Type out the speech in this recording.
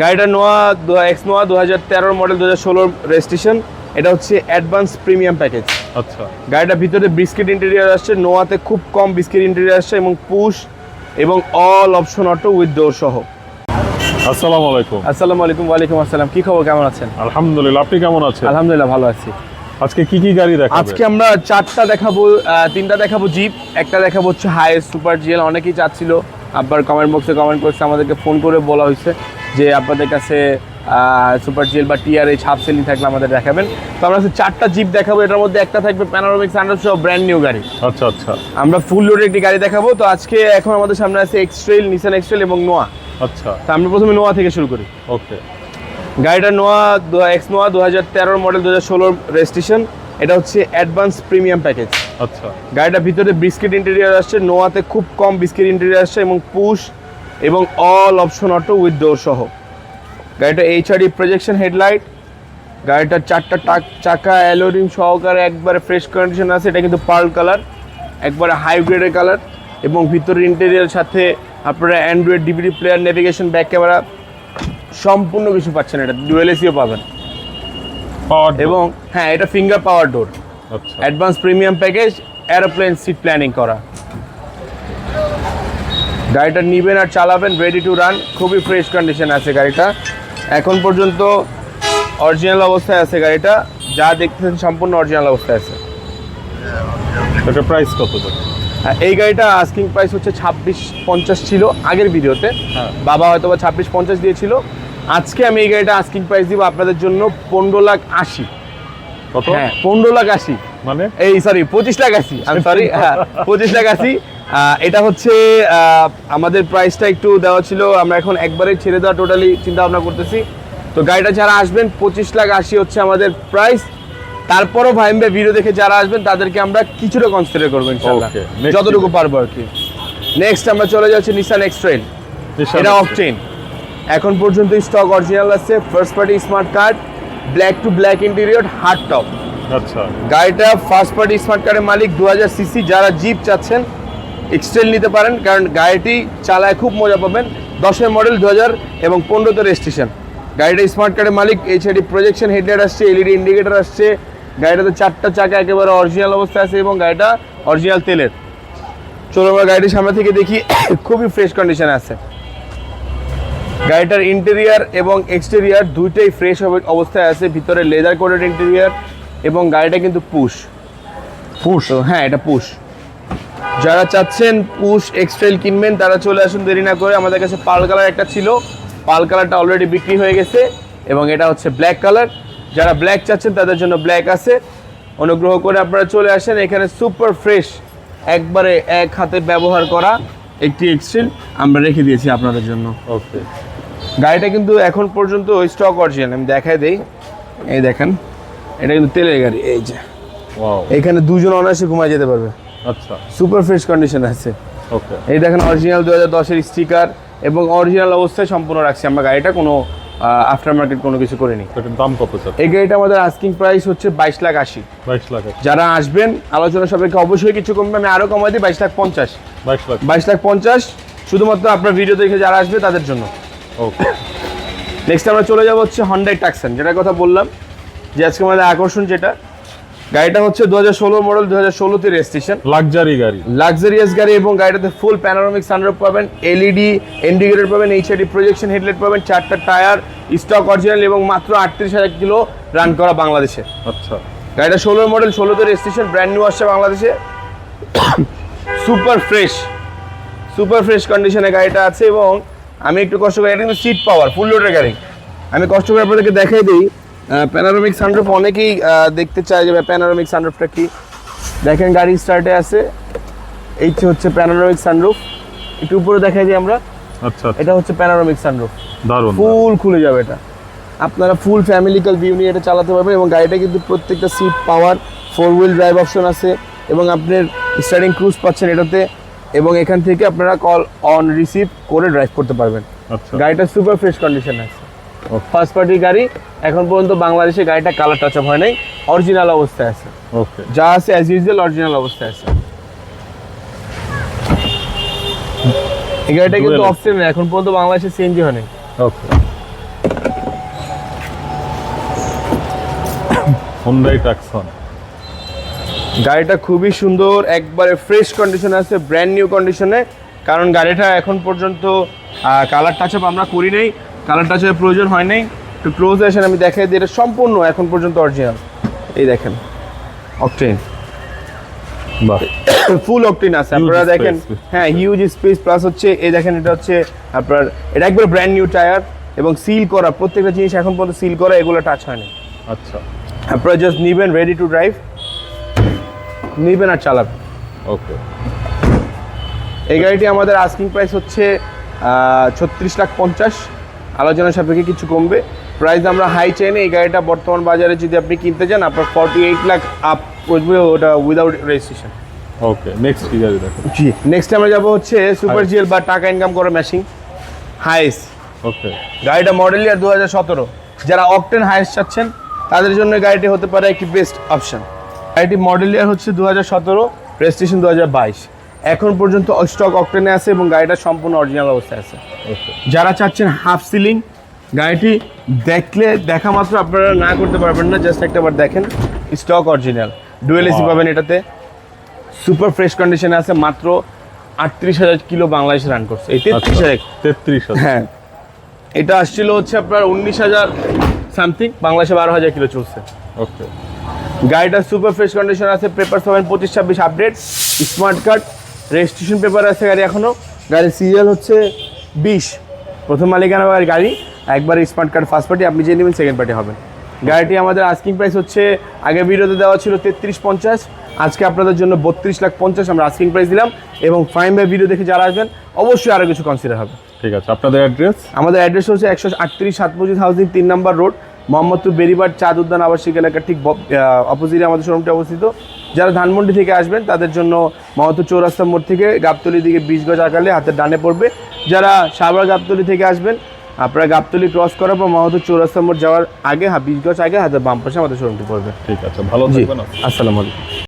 গাড়িটা নোয়া এক্স নোয়া দু হাজার তেরোর মডেল দু হাজার ষোলোর রেজিস্ট্রেশন এটা হচ্ছে অ্যাডভান্স প্রিমিয়াম প্যাকেজ আচ্ছা। গাড়িটার ভিতরে বিস্কিট ইন্টেরিয়ার আসছে নোয়াতে খুব কম বিস্কিট ইন্টেরিয়ার আসছে এবং পুশ এবং all option auto with door সহ। আসসালামু আলাইকুম। আসসালামু আলাইকুম ওয়ালাইকুম আসসালাম। কি খবর কেমন আছেন? আলহামদুলিল্লাহ আপনি কেমন আছেন? আলহামদুলিল্লাহ ভালো আছি। আজকে কি কি গাড়ি দেখাবেন? আজকে আমরা চারটা দেখাবো তিনটা দেখাবো জিপ একটা দেখাবো হচ্ছে হাইয়েস্ট সুপার জিএল অনেকেই চাচ্ছিল। আবার কমেন্ট বক্সে কমেন্ট করছে আমাদেরকে ফোন করে বলা হয়েছে। যে আপনাদের কাছে সুপার জিএল বা টিআর এই ছাপ সেলিং থাকলে আমাদের দেখাবেন। তো আমরা চারটা জিপ দেখাবো এটার মধ্যে একটা থাকবে প্যানারোমিক সান্ডার সহ ব্র্যান্ড নিউ গাড়ি। আচ্ছা আচ্ছা। আমরা ফুল লোডের একটি গাড়ি দেখাবো। তো আজকে এখন আমাদের সামনে আছে এক্সট্রেল নিসান এক্সট্রেল এবং নোয়া আচ্ছা। তো আমরা প্রথমে নোয়া থেকে শুরু করি। ওকে। গাড়িটা নোয়া এক্স নোয়া দু হাজার তেরোর মডেল দু হাজার ষোলোর রেজিস্ট্রেশন এটা হচ্ছে অ্যাডভান্স প্রিমিয়াম প্যাকেজ আচ্ছা। গাড়িটার ভিতরে বিস্কিট ইন্টেরিয়ার আসছে। নোয়াতে খুব কম বিস্কিট ইন্টেরিয়ার আসছে এবং পুশ এবং all option auto with door সহ। গাড়িটা এইচআরডি প্রজেকশন হেডলাইট গাড়িটার চারটা টাক চাকা অ্যালোরিং সহকারে একবারে ফ্রেশ কন্ডিশন আছে এটা কিন্তু পার্ল কালার একবারে হাই গ্রেডের কালার এবং ভিতরের ইন্টেরিয়ার সাথে আপনারা Android DVD player navigation back camera সম্পূর্ণ কিছু পাচ্ছেন এটা ডুয়েল এসিও পাবেন। এবং হ্যাঁ এটা finger power door advance premium package aeroplane seat planning করা। গাড়িটা নিবেন আর চালাবেন রেডি টু রান খুবই ফ্রেশ কন্ডিশন আছে গাড়িটা। এখন পর্যন্ত অরিজিনাল অবস্থায় আছে গাড়িটা যা দেখতেছেন সম্পূর্ণ অরিজিনাল অবস্থায় আছে। এটা প্রাইস কত আর এই গাড়িটা আস্কিং প্রাইস হচ্ছে ছাব্বিশ পঞ্চাশ ছিল আগের ভিডিওতে। হ্যাঁ। বাবা হয়তো বা ছাব্বিশ পঞ্চাশ দিয়েছিল। আজকে আমি এই গাড়িটা আস্কিং প্রাইস দিব আপনাদের জন্য পনেরো লাখ আশি। কত? হ্যাঁ পনেরো লাখ আশি। মানে? এই সরি পঁচিশ লাখ আশি। আমি সরি হ্যাঁ পঁচিশ লাখ আশি। এটা হচ্ছে আমাদের প্রাইসটা একটু দেওয়া ছিল আমরা এখন একবারে ছেড়ে দেওয়া টোটালি চিন্তা ভাবনা করতেছি। তো গাড়িটা যারা আসবেন পঁচিশ লাখ আশি হচ্ছে আমাদের প্রাইস তারপরও ভাইম্বে ভিডিও দেখে যারা আসবেন তাদেরকে আমরা কিছুটা কনসিডার করব ইনশাল্লাহ যতটুকু পারব আর কি। নেক্সট আমরা চলে যাচ্ছি নিসান এক্সট্রেল নিশান এটা আছে। অকটেন এখন পর্যন্ত স্টক অরিজিনাল আছে first party smart card black to black interior hard top আচ্ছা। গাড়িটা ফার্স্ট পার্টি স্মার্ট কার্ডের মালিক দু হাজার সিসি যারা জিপ চাচ্ছেন এক্সটেল নিতে পারেন কারণ গাড়িটি চালায় খুব মজা পাবেন। দশের মডেল দু হাজার এবং পনেরোতে রেজিস্ট্রেশন গাড়িটা স্মার্ট কার্ডের মালিক এইচআইডি প্রজেকশন হেডলাইট আসছে এলইডি ইন্ডিকেটার আসছে। গাড়িটাতে চারটা চাকা একেবারে অরিজিনাল অবস্থায় আছে এবং গাড়িটা অরিজিনাল তেলের। চলো আমরা গাড়িটির সামনে থেকে দেখি খুবই ফ্রেশ কন্ডিশনে আছে। গাড়িটার ইন্টেরিয়ার এবং এক্সটেরিয়ার দুইটাই ফ্রেশ অবস্থায় আছে। ভিতরে লেদার কোটেড ইন্টেরিয়ার এবং গাড়িটা কিন্তু পুশ পুশ হ্যাঁ এটা পুশ যারা চাচ্ছেন পুশ এক্সট্রেল কিনবেন তারা চলে আসুন দেরি না করে। আমাদের কাছে পাল কালার একটা ছিল। পাল কালারটা অলরেডি বিক্রি হয়ে গেছে এবং এটা হচ্ছে ব্ল্যাক কালার যারা ব্ল্যাক চাচ্ছেন তাদের জন্য ব্ল্যাক আছে। অনুগ্রহ করে আপনারা চলে আসেন। এখানে সুপার ফ্রেশ একবারে এক হাতে ব্যবহার করা একটি এক্সট্রেল আমরা রেখে দিয়েছি আপনাদের জন্য। ওকে গাড়িটা কিন্তু এখন পর্যন্ত ওই স্টক অরিজিনাল আমি দেখাই দেই। এই দেখেন এটা কিন্তু তেলের গাড়ি এই যে। এখানে দুজন অনায়াসে ঘুমায় যেতে পারবে। আচ্ছা। সুপার ফ্রেশ কন্ডিশন আছে। ওকে এই দেখেন অরিজিনাল দু হাজার দশের স্টিকার এবং অরিজিনাল অবস্থায় সম্পূর্ণ রাখছি আমরা গাড়িটা কোনো আফটার মার্কেট কোনো কিছু করিনি। দাম কত স্যার এই গাড়িটা আমাদের আস্কিং প্রাইস হচ্ছে বাইশ লাখ আশি। বাইশ লাখ যারা আসবেন আলোচনা সাপেক্ষে অবশ্যই কিছু কমবে আমি আরও কমাই দিই বাইশ লাখ পঞ্চাশ। বাইশ লাখ। বাইশ লাখ পঞ্চাশ শুধুমাত্র আপনার ভিডিও দেখে যারা আসবে তাদের জন্য। ওকে নেক্সট আমরা চলে যাব হচ্ছে হন্ডাই টাকসান যেটার কথা বললাম যে আজকে আমাদের আকর্ষণ যেটা গাড়িটা হচ্ছে দু হাজার ষোলো মডেল দু হাজার ষোলোতে রেজিস্ট্রেশন লাক্সারি গাড়ি। লাক্সারিয়াস গাড়ি এবং গাড়িটাতে ফুল প্যানোরামিক সানরুফ পাবেন এলইডি ইন্ডিকেটর পাবেন এইচআইডি প্রজেকশন হেডলাইট পাবেন চারটা টায়ার স্টক অরিজিনাল এবং মাত্র আটত্রিশ হাজার কিলো রান করা বাংলাদেশে। আচ্ছা। গাড়িটা ষোলোর মডেল ষোলোতে রেজিস্ট্রেশন ব্র্যান্ড নিউ আসছে বাংলাদেশে। সুপার ফ্রেশ সুপার ফ্রেশ কন্ডিশনে গাড়িটা আছে এবং আমি একটু কষ্ট করে এটা কিন্তু সিট পাওয়ার ফুল লোডের গাড়ি। আমি কষ্ট করে আপনাদেরকে দেখাই দিই প্যানারোমিক সানরুফ অনেকেই দেখতে চায় যে প্যানারোমিক সানরুফটা কি। দেখেন গাড়ি স্টার্টে আছে। এই হচ্ছে প্যানারোমিক সানরুফ একটু উপরে দেখাই দিই আমরা। আচ্ছা আচ্ছা। এটা হচ্ছে প্যানারোমিক সানরুফ দারুণ ফুল খুলে যাবে এটা। আপনারা ফুল ফ্যামিলিক্যাল ভিউ নিয়ে এটা চালাতে পারবেন এবং গাড়িটা কিন্তু প্রত্যেকটা seat power four wheel drive option আছে এবং আপনার স্টারিং ক্রুজ পাচ্ছেন এটাতে এবং এখান থেকে আপনারা কল অন রিসিভ করে ড্রাইভ করতে পারবেন। আচ্ছা। গাড়িটা সুপার ফ্রেশ কন্ডিশন আছে. ফার্স্ট পার্টির গাড়ি এখন পর্যন্ত বাংলাদেশে গাড়িটা কালার টাচ আপ হয় নাই অরিজিনাল অবস্থায় আছে। ওকে যা আছে অ্যাজ ইউজুয়াল অরিজিনাল অবস্থায় আছে। এই গাড়িটা কিন্তু অপশন এখন পর্যন্ত বাংলাদেশে সিএনজি হয় নাই। ওকে হুন্ডাই টাক্সন গাড়িটা খুবই সুন্দর একবারে ফ্রেশ কন্ডিশনে আছে ব্র্যান্ড নিউ কন্ডিশনে কারণ গাড়িটা এখন পর্যন্ত কালার টাচ আপ আমরা করি নাই। কালার টাচ আপের প্রয়োজন হয় নাই। একটু ক্লোজ আসেন আমি দেখাই দিই এটা সম্পূর্ণ এখন পর্যন্ত অরিজিনাল এই দেখেন অকটেন ফুল অকটেন আছে আপনারা দেখেন হ্যাঁ হিউজ স্পেস প্লাস হচ্ছে এই দেখেন এটা হচ্ছে আপনার এটা একবার ব্র্যান্ড নিউ টায়ার এবং সিল করা প্রত্যেকটা জিনিস এখন পর্যন্ত সিল করা এগুলো টাচ হয়নি আচ্ছা। আপনারা জাস্ট নিবেন রেডি টু ড্রাইভ নিবেন আর চালাবেন। ওকে এই গাড়িটি আমাদের আস্কিং প্রাইস হচ্ছে ছত্রিশ লাখ পঞ্চাশ। আলোচনার সাপেক্ষে কিছু কমবে। প্রাইস আমরা হাই চাইনি এই গাড়িটা বর্তমান বাজারে যদি আপনি কিনতে চান আপনার ফর্টি এইট লাখ আপ পড়বে ওটা উইদাউট রেজিস্ট্রেশন ওকে নেক্সট কি গাড়ি দেখো? জি নেক্সট আমরা যাব হচ্ছে সুপার. জিএল বা টাকা ইনকাম করা মেশিন হাইস ওকে গাড়িটা মডেল ইয়ার দু হাজার সতেরো। যারা অকটেন হাইস চাচ্ছেন তাদের জন্য গাড়িটি হতে পারে একটি বেস্ট অপশন গাড়িটি মডেল ইয়ার হচ্ছে দু হাজার সতেরো রেজিস্ট্রেশন দু হাজার বাইশ। এখন পর্যন্ত স্টক অকটেনে আছে এবং গাড়িটা সম্পূর্ণ অরিজিনাল অবস্থায় আছে। যারা চাচ্ছেন হাফ সিলিং গাড়িটি দেখলে দেখা মাত্র আপনারা না করতে পারবেন না জাস্ট একটা বার দেখেন স্টক অরিজিনাল ডুয়েল এসি পাবেন এটাতে। সুপার ফ্রেশ কন্ডিশনে আছে মাত্র আটত্রিশ হাজার কিলো বাংলাদেশে রান করছে। এই তেত্রিশ হাজার। তেত্রিশ হ্যাঁ। এটা আসছিল হচ্ছে আপনার উনিশ হাজার সামথিং বাংলাদেশে বারো হাজার কিলো চলছে। ওকে গাড়িটা সুপার ফ্রেশ কন্ডিশন আছে পেপার পাবেন পঁচিশ ছাব্বিশ update smart card registration paper আছে গাড়ি এখনও গাড়ির সিরিয়াল হচ্ছে বিশ। প্রথম মালিকানা গাড়ি একবার স্মার্ট কার্ড ফার্স্ট পার্টি আপনি যে নেবেন সেকেন্ড পার্টি হবেন। গাড়িটি আমাদের আস্কিং প্রাইস হচ্ছে আগে ভিডিওতে দেওয়া ছিল তেত্রিশ পঞ্চাশ আজকে আপনাদের জন্য বত্রিশ লাখ পঞ্চাশ আমরা আস্কিং প্রাইস দিলাম এবং ফাইন বাই ভিডিও দেখে যারা আসবেন অবশ্যই আরও কিছু কনসিডার হবে। ঠিক আছে আপনাদের অ্যাড্রেস আমাদের অ্যাড্রেস হচ্ছে একশো আটত্রিশ সাতমজিদ হাউজিং তিন নম্বর রোড মোহাম্মদপুর বেরিবাট চাঁদ উদ্যান আবাসিক এলাকার ঠিক অপোজিটে আমাদের শোরুমটি অবস্থিত। যারা ধানমন্ডি থেকে আসবেন তাদের জন্য মহতো চৌরাস্তা মোড় থেকে গাবতলি দিকে বিশ গজ আঁকালে হাতের ডানে পড়বে। যারা সাবরা গাবতলি থেকে আসবেন আপনারা গাবতলি ক্রস করার পর মহতো চৌরাস্তা মোড় যাওয়ার আগে হা বিশ গজ আগে হাতে বাম পাশে আমাদের শোরুমটি পড়বে। ঠিক আছে ভালো আসসালামু আলাইকুম।